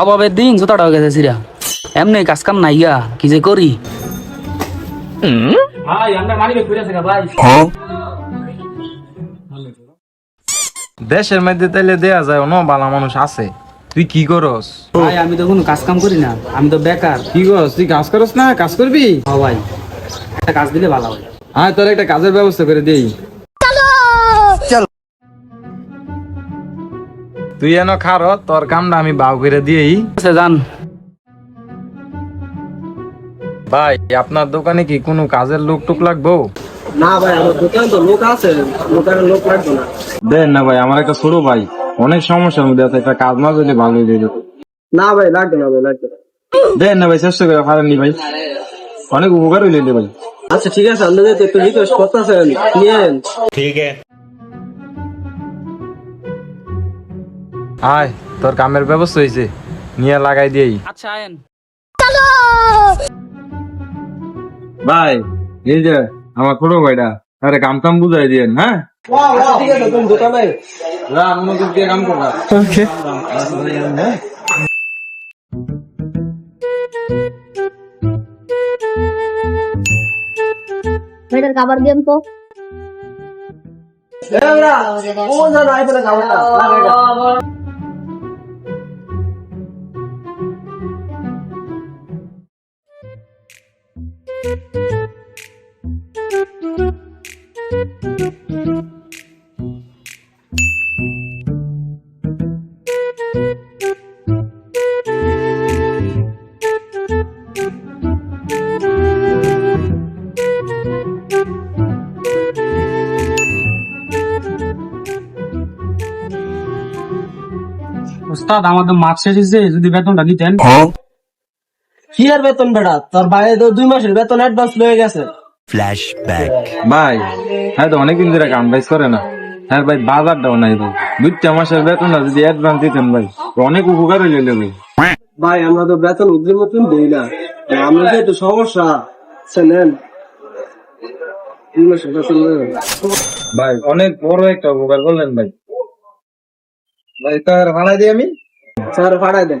অভাবের দিন জোতাটা গেছে সিরা। এমনি কাজ কাম নাই গা কি যে করি? ভাই আমরা ঘুরে আছে ভাই। দেশের মধ্যে তাইলে দেয়া যায় অন্য বালা মানুষ আছে। তুই কি করস? ভাই আমি তো কোনো কাজ কাম করি না আমি তো বেকার। কি করস? তুই কাজ করস না? কাজ করবি? ভাই একটা কাজ দিলে ভালো হয়। হ্যাঁ তোর একটা কাজের ব্যবস্থা করে দেই। তুই এনো খার তোর কামটা আমি বাউ করে দিয়েই। আচ্ছা যান। ভাই আপনার দোকানে কি কোনো কাজের লোক টুক লাগবো? না ভাই আমার দোকানে তো লোক আছে দোকানে লোক লাগবে না। দেন না ভাই আমার একটা ছোট ভাই অনেক সমস্যার মধ্যে আছে একটা কাজ মাছ দিয়ে দিত না ভাই লাগবে না ভাই লাগবে দেন না ভাই চেষ্টা করে পারেননি ভাই। অনেক উপকার হইলে ভাই। আচ্ছা ঠিক আছে আপনি যদি একটু রিকোয়েস্ট করতেছেন নিয়েন। আয় তোর কামের ব্যবস্থা হয়েছে নিয়ে লাগাই দিয়েই। আচ্ছা আয়েন। ভাই এই যে আমার ছোট ভাইটা আরে কাম টাম বুঝাই দিয়েন হ্যাঁ? কাম মেয়েটার খাবার তো। ও না না আইফোনে খাব না উস্তাদ আমাদের মার্কস শেষ হয়েছে যদি বেতনটা দিতেন কি আর বেতন বেড়া তোর বাইরে তো দুই মাসের বেতন অ্যাডভান্স লয়ে গেছে। ভাই হ্যাঁ তো অনেকদিন ধরে কাম করে না। হ্যাঁ ভাই বাজারটাও নাই ভাই। দুইটা মাসের বেতনটা যদি অ্যাডভান্স দিতেন ভাই অনেক উপকার হইলে ভাই। ভাই আমরা তো বেতন উদ্রি মতন দিই না। আমরা যে একটু সমস্যা নেন বেতন। ভাই অনেক বড় একটা উপকার করলেন ভাই। ভাই তার ভাড়া দিই আমি? স্যার ভাড়াই দেন।